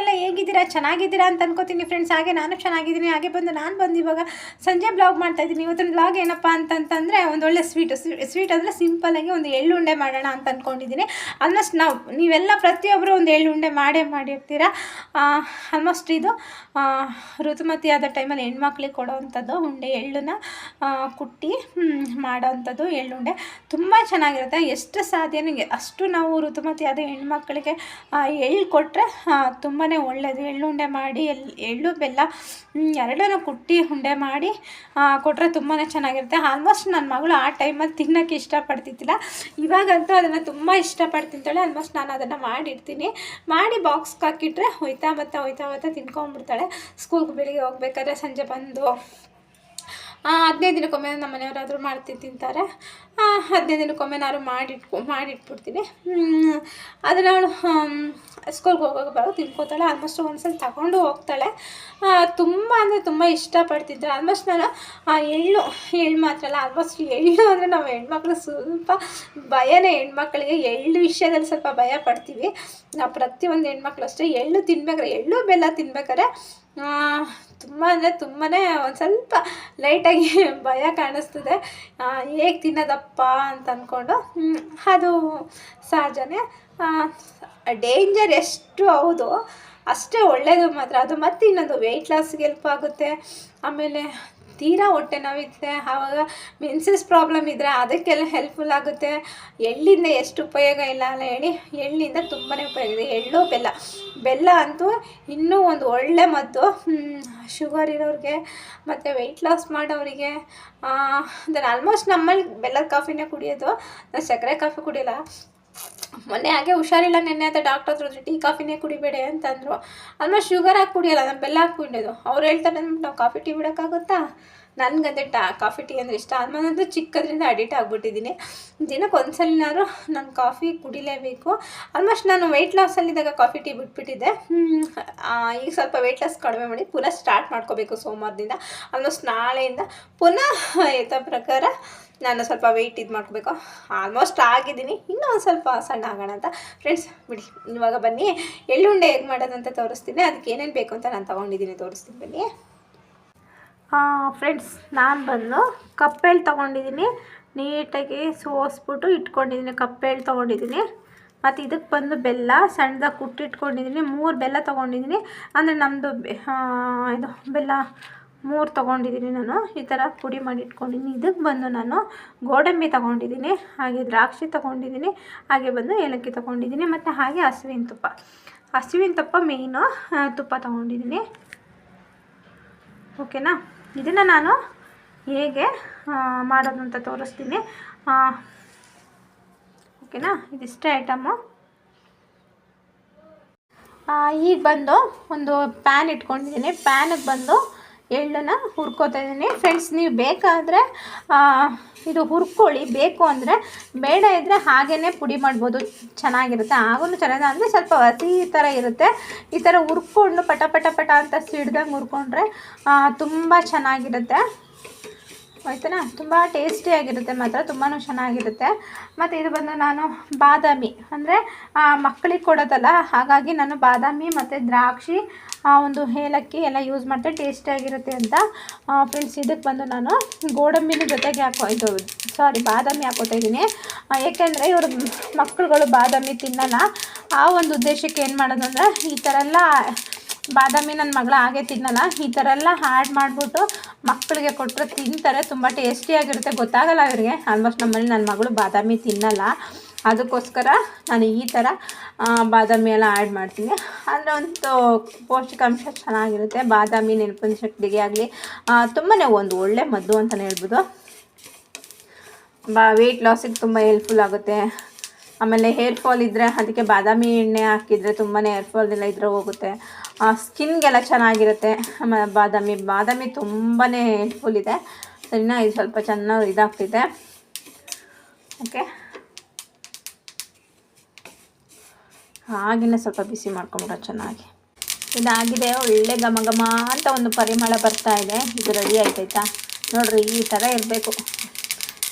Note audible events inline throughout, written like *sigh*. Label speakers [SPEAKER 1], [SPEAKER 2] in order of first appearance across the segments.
[SPEAKER 1] ಎಲ್ಲ ಹೇಗಿದ್ದೀರಾ? ಚೆನ್ನಾಗಿದ್ದೀರಾ ಅಂತ ಅನ್ಕೋತೀನಿ ಫ್ರೆಂಡ್ಸ್ ಹಾಗೆ ನಾನು ಚೆನ್ನಾಗಿದ್ದೀನಿ. ಹಾಗೆ ಬಂದು ನಾನು ಬಂದು ಇವಾಗ ಸಂಜೆ ಬ್ಲಾಗ್ ಮಾಡ್ತಾ ಇದ್ದೀನಿ. ಇವತ್ತಿನ ಬ್ಲಾಗ್ ಏನಪ್ಪ ಅಂತಂತಂದರೆ ಒಂದು ಒಳ್ಳೆ ಸ್ವೀಟು ಸ್ವೀಟ್ ಅಂದರೆ ಸಿಂಪಲಾಗಿ ಒಂದು ಎಳ್ಳುಂಡೆ ಮಾಡೋಣ ಅಂತ ಅಂದ್ಕೊಂಡಿದ್ದೀನಿ ಆಲ್ಮೋಸ್ಟ್ ನಾವು, ನೀವೆಲ್ಲ ಪ್ರತಿಯೊಬ್ಬರು ಒಂದು ಎಳ್ಳುಂಡೆ ಮಾಡೇ ಮಾಡಿರ್ತೀರ? ಆಲ್ಮೋಸ್ಟ್ ಇದು ಋತುಮತಿಯಾದ ಋತುಮತಿ ಆದ ಟೈಮಲ್ಲಿ ಹೆಣ್ಮಕ್ಳಿಗೆ ಕೊಡೋವಂಥದ್ದು ಉಂಡೆ ಎಳ್ಳನ್ನ ಕುಟ್ಟಿ ಮಾಡೋವಂಥದ್ದು ಎಳ್ಳುಂಡೆ ತುಂಬ ಚೆನ್ನಾಗಿರುತ್ತೆ. ಎಷ್ಟು ಸಾಧ್ಯ ನನಗೆ ಅಷ್ಟು ನಾವು ಋತುಮತಿ ಆದ ಹೆಣ್ಮಕ್ಳಿಗೆ ಎಳ್ಳು ಕೊಟ್ಟರೆ ತುಂಬಾ ಒಳ್ಳೆಯದು ಎಳ್ಳುಂಡೆ ಮಾಡಿ ಎಲ್ ಎಳ್ಳು, ಬೆಲ್ಲ ಎರಡನ್ನು ಕುಟ್ಟಿ ಉಂಡೆ ಮಾಡಿ ಕೊಟ್ಟರೆ ತುಂಬಾ ಚೆನ್ನಾಗಿರುತ್ತೆ. ಆಲ್ಮೋಸ್ಟ್ ನನ್ನ ಮಗಳು ಆ ಟೈಮಲ್ಲಿ ತಿನ್ನೋಕ್ಕೆ ಇಷ್ಟಪಡ್ತಿದ್ದಿಲ್ಲ. ಇವಾಗಂತೂ ಅದನ್ನು ತುಂಬ ಇಷ್ಟಪಡ್ತಿದ್ದಾಳೆ. ಆಲ್ಮೋಸ್ಟ್ ನಾನು ಅದನ್ನು ಮಾಡಿಡ್ತೀನಿ ಮಾಡಿ ಬಾಕ್ಸ್ಗೆ ಹಾಕಿಟ್ರೆ ಹೋಯ್ತಾ ಬರ್ತಾ ಹೋಯ್ತಾ ಬರ್ತಾ ತಿನ್ಕೊಂಡ್ಬಿಡ್ತಾಳೆ. ಸ್ಕೂಲ್ಗೆ ಬೆಳಿಗ್ಗೆ ಹೋಗ್ಬೇಕಾದ್ರೆ ಸಂಜೆ ಬಂದು ಹದಿನೈದು ದಿನಕ್ಕೊಮ್ಮೆ ನಮ್ಮ ಮನೆಯವರಾದರೂ ಮಾಡ್ತಿ ತಿಂತಾರೆ. ಹದಿನೈದು ದಿನಕ್ಕೊಮ್ಮೆ ನಾನು ಮಾಡಿಟ್ಕೊ ಮಾಡಿಟ್ಬಿಡ್ತೀನಿ. ಅದನ್ನು ಅವಳು ಸ್ಕೂಲ್ಗೆ ಹೋಗೋಕೆ ಬರೋ ತಿನ್ಕೋತಾಳೆ. ಆಲ್ಮೋಸ್ಟ್ ಒಂದ್ಸಲ ತಗೊಂಡು ಹೋಗ್ತಾಳೆ. ತುಂಬ ಅಂದರೆ ತುಂಬ ಇಷ್ಟಪಡ್ತಿದ್ದೆ ಆಲ್ಮೋಸ್ಟ್ ನಾನು, ಆ ಎಳ್ಳು ಎಳ್ಳು ಮಾತ್ರ ಅಲ್ಲ ಆಲ್ಮೋಸ್ಟ್ ಎಳ್ಳು ಅಂದರೆ ನಾವು ಹೆಣ್ಮಕ್ಳು ಸ್ವಲ್ಪ ಭಯನೇ ಹೆಣ್ಮಕ್ಳಿಗೆ. ಎಳ್ಳು ವಿಷಯದಲ್ಲಿ ಸ್ವಲ್ಪ ಭಯ ಪಡ್ತೀವಿ. ನಾವು ಪ್ರತಿಯೊಂದು ಹೆಣ್ಮಕ್ಳು ಅಷ್ಟೇ ಎಳ್ಳು ತಿನ್ಬೇಕಾದ್ರೆ ಎಳ್ಳು ಬೆಲ್ಲ ತಿನ್ಬೇಕಾದ್ರೆ ತುಂಬ ಅಂದರೆ ತುಂಬಾ ಒಂದು ಸ್ವಲ್ಪ ಲೈಟಾಗಿ *laughs* ಭಯ ಕಾಣಿಸ್ತದೆ. ಹೇಗೆ ತಿನ್ನೋದಪ್ಪ ಅಂತ ಅಂದ್ಕೊಂಡು ಅದು ಸಹಜನೇ ಡೇಂಜರ್ ಎಷ್ಟು ಹೌದು, ಅಷ್ಟೇ ಒಳ್ಳೆಯದು ಮಾತ್ರ. ಅದು ಮತ್ತೆ ಇನ್ನೊಂದು ವೆಯ್ಟ್ ಲಾಸ್ಗೆ ಹೆಲ್ಪ್ ಆಗುತ್ತೆ. ಆಮೇಲೆ ತೀರಾ ಹೊಟ್ಟೆ ನೋವಿದೆ ಆವಾಗ ಮೆನ್ಸಸ್ ಪ್ರಾಬ್ಲಮ್ ಇದ್ದರೆ ಅದಕ್ಕೆಲ್ಲ ಹೆಲ್ಪ್ಫುಲ್ ಆಗುತ್ತೆ. ಎಳ್ಳಿಂದ ಎಷ್ಟು ಉಪಯೋಗ ಇಲ್ಲ ಅಲ್ಲ ಹೇಳಿ, ಎಳ್ಳಿಂದ ತುಂಬಾ ಉಪಯೋಗ ಇದೆ. ಎಳ್ಳು ಬೆಲ್ಲ. ಬೆಲ್ಲ ಅಂತೂ ಇನ್ನೂ ಒಂದು ಒಳ್ಳೆ ಮದ್ದು. ಶುಗರ್ ಇರೋರಿಗೆ, ಮತ್ತು ವೆಯ್ಟ್ ಲಾಸ್ ಮಾಡೋರಿಗೆ ಅಂದರೆ ಆಲ್ಮೋಸ್ಟ್ ನಮ್ಮಲ್ಲಿ ಬೆಲ್ಲದ ಕಾಫಿನೇ ಕುಡಿಯೋದು. ನಾನು ಸಕ್ಕರೆ ಕಾಫಿ ಕುಡಿಯೋಲ್ಲ. ಮೊನ್ನೆ ಹಾಗೆ ಹುಷಾರಿಲ್ಲ ನೆನ್ನೆ ಅಂತ ಡಾಕ್ಟರ್ ಹತ್ರ ಟೀ ಕಾಫಿನೇ ಕುಡಿಬೇಡಿ ಅಂತಂದರು. ಆಲ್ಮೋಸ್ಟ್ ಶುಗರ್ ಹಾಕಿ ಕುಡಿಯಲ್ಲ, ನಾನು ಬೆಲ್ಲ ಹಾಕಿ ಕುಡಿಯೋದು. ಅವ್ರು ಹೇಳ್ತಾರೆ ಅಂದ್ಬಿಟ್ಟು ನಾವು ಕಾಫಿ ಟೀ ಬಿಡೋಕ್ಕಾಗುತ್ತಾ? ನನಗಂತೆ ಟಾ, ಕಾಫಿ ಟೀ ಅಂದರೆ ಇಷ್ಟ. ಆಮೇಲೆ ಚಿಕ್ಕದ್ರಿಂದ ಅಡಿಟ್ ಆಗಿಬಿಟ್ಟಿದ್ದೀನಿ. ದಿನಕ್ಕೆ ಒಂದ್ಸಲಿನಾದ್ರು ನಾನು ಕಾಫಿ ಕುಡಿಲೇಬೇಕು. ಆಲ್ಮೋಸ್ಟ್ ನಾನು ವೆಯ್ಟ್ ಲಾಸಲ್ಲಿದ್ದಾಗ ಕಾಫಿ ಟೀ ಬಿಟ್ಬಿಟ್ಟಿದ್ದೆ. ಈಗ ಸ್ವಲ್ಪ ವೆಯ್ಟ್ ಲಾಸ್ ಕಡಿಮೆ ಮಾಡಿ ಪುನಃ ಸ್ಟಾರ್ಟ್ ಮಾಡ್ಕೋಬೇಕು ಸೋಮವಾರದಿಂದ. ಆಲ್ಮೋಸ್ಟ್ ನಾಳೆಯಿಂದ ಪುನಃ ಯಥ ಪ್ರಕಾರ ನಾನು ಸ್ವಲ್ಪ ವೆಯ್ಟ್ ಇದು ಮಾಡ್ಕೋಬೇಕು. ಆಲ್ಮೋಸ್ಟ್ ಆಗಿದ್ದೀನಿ. ಇನ್ನೂ ಒಂದು ಸ್ವಲ್ಪ ಸಣ್ಣ ಆಗೋಣ ಅಂತ. ಫ್ರೆಂಡ್ಸ್ ಬಿಡಿ. ಇವಾಗ ಬನ್ನಿ. ಎಳ್ಳುಂಡೆ ಹೇಗೆ ಮಾಡೋದಂತ ತೋರಿಸ್ತೀನಿ. ಅದಕ್ಕೆ ಏನೇನು ಬೇಕು ಅಂತ ನಾನು ತೊಗೊಂಡಿದ್ದೀನಿ. ತೋರಿಸ್ತೀನಿ ಬನ್ನಿ. ಫ್ರೆಂಡ್ಸ್ ನಾನು ಬಂದು ಕಪ್ಪೆಳ್ಳು ತೊಗೊಂಡಿದ್ದೀನಿ ನೀಟಾಗಿ ಸೋಸ್ಬಿಟ್ಟು ಇಟ್ಕೊಂಡಿದ್ದೀನಿ ಕಪ್ಪೆಳ್ಳು ತೊಗೊಂಡಿದ್ದೀನಿ ಮತ್ತು ಇದಕ್ಕೆ ಬಂದು ಬೆಲ್ಲ, ಸಣ್ಣದಾಗಿ ಕುಟ್ಟಿಟ್ಕೊಂಡಿದ್ದೀನಿ ಮೂರು ಬೆಲ್ಲ ತೊಗೊಂಡಿದ್ದೀನಿ ಅಂದರೆ ನಮ್ಮದು ಇದು ಬೆಲ್ಲ ಮೂರು ತೊಗೊಂಡಿದ್ದೀನಿ ನಾನು. ಈ ಥರ ಪುಡಿ ಮಾಡಿ ಇಟ್ಕೊಂಡಿದ್ದೀನಿ ಇದಕ್ಕೆ ಬಂದು ನಾನು ಗೋಡಂಬಿ ತೊಗೊಂಡಿದ್ದೀನಿ ಹಾಗೆ ದ್ರಾಕ್ಷಿ ತೊಗೊಂಡಿದ್ದೀನಿ ಹಾಗೆ ಬಂದು ಏಲಕ್ಕಿ ತೊಗೊಂಡಿದ್ದೀನಿ ಮತ್ತು ಹಾಗೆ ಹಸುವಿನ ತುಪ್ಪ. ಹಸುವಿನ ತುಪ್ಪ ಮೇಯ್ನು ತುಪ್ಪ ತೊಗೊಂಡಿದ್ದೀನಿ ಓಕೆನಾ ಇದನ್ನು ನಾನು ಹೇಗೆ ಮಾಡೋದು ಅಂತ ತೋರಿಸ್ತೀನಿ. ಓಕೆನಾ? ಇದಿಷ್ಟೇ ಐಟಮು ಈಗ ಬಂದು ಒಂದು ಪ್ಯಾನ್ ಇಟ್ಕೊಂಡಿದ್ದೀನಿ. ಪ್ಯಾನಿಗೆ ಬಂದು ಎಳ್ಳನ್ನು ಹುರ್ಕೋತಾ ಇದ್ದೀನಿ. ಫ್ರೆಂಡ್ಸ್ ನೀವು ಬೇಕಾದರೆ ಇದು ಹುರ್ಕೊಳ್ಳಿ. ಬೇಕು ಅಂದರೆ ಬೇಡ ಇದ್ದರೆ ಹಾಗೇ ಪುಡಿ ಮಾಡ್ಬೋದು. ಚೆನ್ನಾಗಿರುತ್ತೆ. ಆಗೂ ಚೆನ್ನಾಗಿದೆ ಅಂದರೆ ಸ್ವಲ್ಪ ಹಸಿ ಥರ ಇರುತ್ತೆ. ಈ ಥರ ಹುರ್ಕೊಂಡು ಪಟ ಪಟ ಪಟ ಅಂತ ಸಿಡ್ದಂಗೆ ಹುರ್ಕೊಂಡ್ರೆ ತುಂಬ ಚೆನ್ನಾಗಿರುತ್ತೆ. ಆಯ್ತನಾ ತುಂಬ ಟೇಸ್ಟಿಯಾಗಿರುತ್ತೆ ಮಾತ್ರ ತುಂಬಾ ಚೆನ್ನಾಗಿರುತ್ತೆ. ಮತ್ತು ಇದು ಬಂದು ನಾನು ಬಾದಾಮಿ ಅಂದರೆ ಮಕ್ಕಳಿಗೆ ಕೊಡೋದಲ್ಲ ಹಾಗಾಗಿ ನಾನು ಬಾದಾಮಿ ಮತ್ತು ದ್ರಾಕ್ಷಿ ಆ, ಒಂದು ಏಲಕ್ಕಿ ಎಲ್ಲ ಯೂಸ್ ಮಾಡಿದೆ ಟೇಸ್ಟಿಯಾಗಿರುತ್ತೆ ಅಂತ ಫ್ರೆಂಡ್ಸ್ ಇದಕ್ಕೆ ಬಂದು ನಾನು ಗೋಡಂಬಿನ ಜೊತೆಗೆ ಹಾಕೋ ಇದು ಸಾರಿ ಬಾದಾಮಿ ಹಾಕೋತಾ ಇದ್ದೀನಿ. ಏಕೆಂದರೆ ಇವರು ಮಕ್ಕಳುಗಳು ಬಾದಾಮಿ ತಿನ್ನಲ್ಲ. ಆ ಒಂದು ಉದ್ದೇಶಕ್ಕೆ ಏನು ಮಾಡೋದು ಅಂದರೆ ಈ ಥರ ಎಲ್ಲ ಬಾದಾಮಿ ನನ್ನ ಮಗಳ ಹಾಗೆ ತಿನ್ನಲ್ಲ. ಈ ಥರ ಎಲ್ಲ ಆ್ಯಡ್ ಮಾಡಿಬಿಟ್ಟು ಮಕ್ಕಳಿಗೆ ಕೊಟ್ಟರೆ ತಿಂತಾರೆ, ತುಂಬ ಟೇಸ್ಟಿಯಾಗಿರುತ್ತೆ ಗೊತ್ತಾಗಲ್ಲ ಅವರಿಗೆ ಆಲ್ಮೋಸ್ಟ್ ನಮ್ಮಲ್ಲಿ ನನ್ನ ಮಗಳು ಬಾದಾಮಿ ತಿನ್ನಲ್ಲ. ಅದಕ್ಕೋಸ್ಕರ ನಾನು ಈ ಥರ ಬಾದಾಮಿ ಎಲ್ಲ ಆ್ಯಡ್ ಮಾಡ್ತೀನಿ. ಅಂದರೆ ಒಂದು ಪೌಷ್ಟಿಕಾಂಶ ಚೆನ್ನಾಗಿರುತ್ತೆ. ಬಾದಾಮಿ, ನೆನಪಿನ ಶಕ್ತಿಗೆ ಆಗಲಿ ತುಂಬಾ ಒಂದು ಒಳ್ಳೆ ಮದ್ದು ಅಂತಲೇ ಹೇಳ್ಬೋದು. ಬಾ ವೆಯ್ಟ್ ಲಾಸಿಗೆ ತುಂಬ ಹೆಲ್ಪ್ಫುಲ್ ಆಗುತ್ತೆ. ಆಮೇಲೆ ಹೇರ್ ಫಾಲ್ ಇದ್ದರೆ ಅದಕ್ಕೆ ಬಾದಾಮಿ ಎಣ್ಣೆ ಹಾಕಿದರೆ ತುಂಬಾ ಹೇರ್ ಫಾಲ್ ಎಲ್ಲ ಇದ್ರೆ ಹೋಗುತ್ತೆ. ಸ್ಕಿನ್ಗೆಲ್ಲ ಚೆನ್ನಾಗಿರುತ್ತೆ. ಆಮೇಲೆ ಬಾದಾಮಿ ಬಾದಾಮಿ ತುಂಬಾ ಹೆಲ್ಪ್ಫುಲ್ ಇದೆ. ಸರಿನಾ? ಇದು ಸ್ವಲ್ಪ ಚೆನ್ನಾಗಿ ಇದಾಗ್ತಿದೆ. ಓಕೆ. ಹಾಗೆಯೇ ಸ್ವಲ್ಪ ಬಿಸಿ ಮಾಡ್ಕೊಂಬಿಡೋ ಚೆನ್ನಾಗಿ. ಇದಾಗಿದೆ. ಒಳ್ಳೆ ಘಮ ಘಮ ಅಂತ ಒಂದು ಪರಿಮಳ ಬರ್ತಾ ಇದೆ. ಇದು ರೆಡಿ ಆಯ್ತಾಯ್ತಾ? ನೋಡ್ರಿ, ಈ ಥರ ಇರಬೇಕು.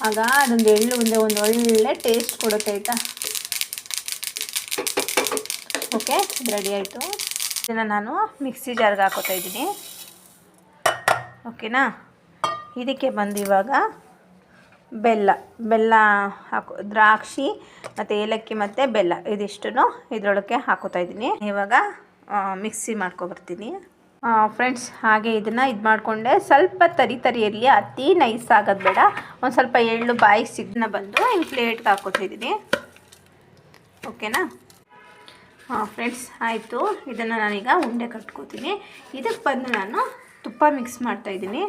[SPEAKER 1] ಆಗ ಅದೊಂದು ಎಳ್ಳು ಮುಂದೆ ಒಂದು ಒಳ್ಳೆ ಟೇಸ್ಟ್ ಕೊಡುತ್ತೆ, ಆಯಿತಾ? ಓಕೆ ರೆಡಿ ಆಯಿತು. ಇದನ್ನು ನಾನು ಮಿಕ್ಸಿ ಜಾರ್ಗೆ ಹಾಕೋತಾ ಇದ್ದೀನಿ. ಓಕೆನಾ? ಇದಕ್ಕೆ ಬಂದು ಇವಾಗ ಬೆಲ್ಲ ಬೆಲ್ಲ ಹಾಕೋ, ದ್ರಾಕ್ಷಿ ಮತ್ತು ಏಲಕ್ಕಿ ಮತ್ತು ಬೆಲ್ಲ ಇದಿಷ್ಟು ಇದರೊಳಗೆ ಹಾಕೋತಾ ಇದ್ದೀನಿ. ಇವಾಗ ಮಿಕ್ಸಿ ಮಾಡ್ಕೊಬರ್ತೀನಿ ಫ್ರೆಂಡ್ಸ್, ಹಾಗೆ ಇದನ್ನು ಇದು ಮಾಡಿಕೊಂಡೆ. ಸ್ವಲ್ಪ ತರಿ ತರಿಯಲ್ಲಿ ಅತಿ ನೈಸ್ ಆಗೋದು ಬೇಡ. ಒಂದು ಸ್ವಲ್ಪ ಎಳ್ಳು ಬಾಯಿಗೆ ಸಿಗ್ನ ಬಂದು ಹಿಂಗೆ ಪ್ಲೇಟ್ಗೆ ಹಾಕೋತಾ ಇದ್ದೀನಿ. ಓಕೆನಾ? ಹಾಂ ಫ್ರೆಂಡ್ಸ್ ಆಯಿತು. ಇದನ್ನು ನಾನೀಗ ಉಂಡೆ ಕಟ್ಕೋತೀನಿ. ಇದಕ್ಕೆ ಬಂದು ನಾನು ತುಪ್ಪ ಮಿಕ್ಸ್ ಮಾಡ್ತಾಯಿದ್ದೀನಿ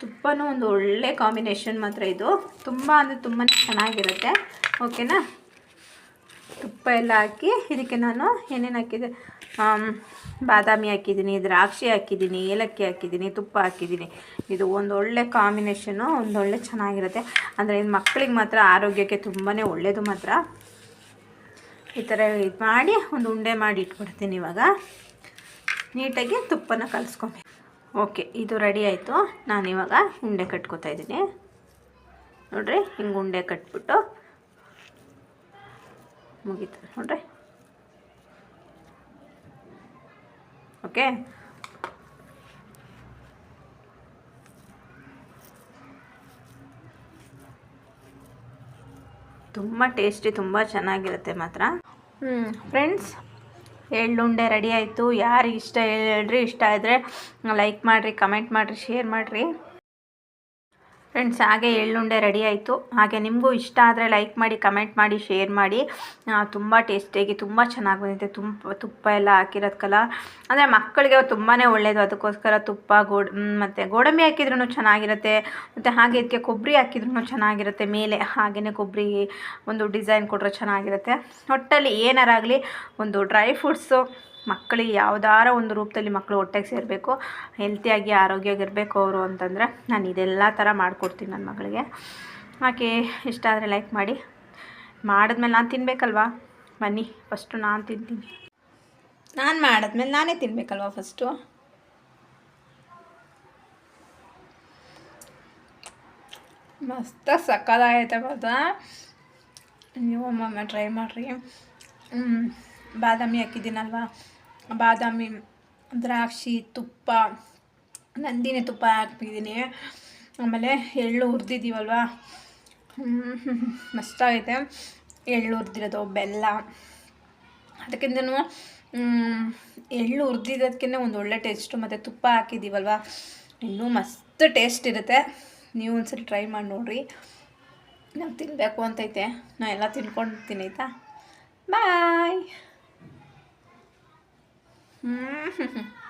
[SPEAKER 1] ತುಪ್ಪನೂ ಒಂದು ಒಳ್ಳೆ ಕಾಂಬಿನೇಷನ್ ಮಾತ್ರ ಇದು. ತುಂಬ ಅಂದರೆ ತುಂಬಾ ಚೆನ್ನಾಗಿರುತ್ತೆ. ಓಕೆನಾ ತುಪ್ಪ ಎಲ್ಲ ಹಾಕಿ ಇದಕ್ಕೆ ನಾನು ಏನೇನು ಹಾಕಿದೆ? ಬಾದಾಮಿ ಹಾಕಿದ್ದೀನಿ, ದ್ರಾಕ್ಷಿ ಹಾಕಿದ್ದೀನಿ, ಏಲಕ್ಕಿ ಹಾಕಿದ್ದೀನಿ, ತುಪ್ಪ ಹಾಕಿದ್ದೀನಿ. ಇದು ಒಂದು ಒಳ್ಳೆ ಕಾಂಬಿನೇಷನು ಒಂದು ಒಳ್ಳೆ ಚೆನ್ನಾಗಿರುತ್ತೆ. ಅಂದರೆ ಮಕ್ಕಳಿಗೆ ಮಾತ್ರ ಆರೋಗ್ಯಕ್ಕೆ ತುಂಬಾ ಒಳ್ಳೆಯದು ಮಾತ್ರ. ಈ ಥರ ಇದು ಮಾಡಿ ಒಂದು ಉಂಡೆ ಮಾಡಿ ಇಟ್ಬಿಡ್ತೀನಿ ಇವಾಗ. ನೀಟಾಗಿ ತುಪ್ಪನ ಕಲಿಸ್ಕೊಬೇಕು. ಓಕೆ, ಇದು ರೆಡಿ ಆಯಿತು. ನಾನಿವಾಗ ಉಂಡೆ ಕಟ್ಕೋತಾ ಇದ್ದೀನಿ. ನೋಡ್ರಿ, ಹಿಂಗೆ ಉಂಡೆ ಕಟ್ಬಿಟ್ಟು ಮುಗೀತು ನೋಡ್ರಿ. ಓಕೆ. ತುಂಬ ಟೇಸ್ಟಿ, ತುಂಬ ಚೆನ್ನಾಗಿರುತ್ತೆ ಮಾತ್ರ. ಫ್ರೆಂಡ್ಸ್ ಎಳ್ಳುಂಡೆ ರೆಡಿ ಆಯಿತು. ಯಾರಿಗೆ ಇಷ್ಟ ಹೇಳ್ರಿ, ಇಷ್ಟ ಆದರೆ ಲೈಕ್ ಮಾಡಿರಿ ಕಮೆಂಟ್ ಮಾಡಿರಿ ಶೇರ್ ಮಾಡಿರಿ. ಫ್ರೆಂಡ್ಸ್ ಹಾಗೆ ಎಳ್ಳುಂಡೆ ರೆಡಿ ಆಯಿತು. ಹಾಗೆ ನಿಮಗೂ ಇಷ್ಟ ಆದರೆ ಲೈಕ್ ಮಾಡಿ ಕಮೆಂಟ್ ಮಾಡಿ ಶೇರ್ ಮಾಡಿ. ತುಂಬ ಟೇಸ್ಟಿಯಾಗಿ ತುಂಬ ಚೆನ್ನಾಗಿ ಬಂದಿದೆ. ತುಂಬ, ತುಪ್ಪ ಎಲ್ಲ ಹಾಕಿರೋದ್ಕಲ್ಲ. ಅಂದರೆ ಮಕ್ಕಳಿಗೆ ತುಂಬಾ ಒಳ್ಳೆಯದು ಅದಕ್ಕೋಸ್ಕರ ತುಪ್ಪ, ಗೋಡ್ ಮತ್ತು ಗೋಡಂಬಿ ಹಾಕಿದ್ರೂ ಚೆನ್ನಾಗಿರುತ್ತೆ. ಮತ್ತು ಹಾಗೆ ಇದಕ್ಕೆ ಕೊಬ್ಬರಿ ಹಾಕಿದ್ರೂ ಚೆನ್ನಾಗಿರುತ್ತೆ. ಮೇಲೆ ಹಾಗೆಯೇ ಕೊಬ್ಬರಿ ಒಂದು ಡಿಸೈನ್ ಕೊಟ್ಟರೆ ಚೆನ್ನಾಗಿರುತ್ತೆ. ಒಟ್ಟಲ್ಲಿ ಏನಾರಾಗಲಿ ಒಂದು ಡ್ರೈ ಫ್ರೂಟ್ಸು ಮಕ್ಕಳಿಗೆ ಯಾವುದಾರ ಒಂದು ರೂಪದಲ್ಲಿ ಮಕ್ಕಳು ಹೊಟ್ಟೆಗೆ ಸೇರಬೇಕು ಹೆಲ್ತಿಯಾಗಿ ಆರೋಗ್ಯವಾಗಿರಬೇಕು ಅವರು ಅಂತಂದರೆ ನಾನು ಇದೆಲ್ಲ ಥರ ಮಾಡಿಕೊಡ್ತೀನಿ ನನ್ನ ಮಗಳಿಗೆ. ಆಕೆ ಇಷ್ಟ ಆದರೆ ಲೈಕ್ ಮಾಡಿ. ಮಾಡಿದ್ಮೇಲೆ ನಾನು ತಿನ್ನಬೇಕಲ್ವಾ ಬನ್ನಿ ಫಸ್ಟು ನಾನು ತಿಂತೀನಿ. ನಾನು ಮಾಡಿದ್ಮೇಲೆ ನಾನೇ ತಿನ್ನಬೇಕಲ್ವಾ ಫಸ್ಟು ಮಸ್ತ ಸಕ್ಕದಾಗೈತೆ ಗೊತ್ತಾ? ನೀವು ಒಮ್ಮೊಮ್ಮೆ ಟ್ರೈ ಮಾಡಿರಿ. ಬಾದಾಮಿ ಹಾಕಿದ್ದೀನಲ್ವಾ? ಬಾದಾಮಿ, ದ್ರಾಕ್ಷಿ, ತುಪ್ಪ, ನಂದಿನಿ ತುಪ್ಪ ಹಾಕಿದ್ದೀನಿ ಆಮೇಲೆ ಎಳ್ಳು ಹುರಿದಿದ್ದೀವಲ್ವ? ಮಸ್ತಾಗೈತೆ. ಎಳ್ಳು ಹುರಿದಿರೋದು, ಬೆಲ್ಲ. ಅದಕ್ಕಿಂತನೂ ಎಳ್ಳು ಹುರಿದಿರೋದಕ್ಕಿಂತ ಒಂದು ಒಳ್ಳೆ ಟೇಸ್ಟು. ಮತ್ತು ತುಪ್ಪ ಹಾಕಿದ್ದೀವಲ್ವ? ಇನ್ನೂ ಮಸ್ತ್ ಟೇಸ್ಟ್ ಇರುತ್ತೆ. ನೀವು ಒಂದ್ಸರಿ ಟ್ರೈ ಮಾಡಿ ನೋಡಿರಿ. ನಾವು ತಿನ್ನಬೇಕು ಅಂತೈತೆ. ನಾ ಎಲ್ಲ ತಿನ್ಕೊಂಡಿರ್ತೀನಿ ಆಯಿತಾ ಬಾಯ್! 嗯哼哼 *laughs*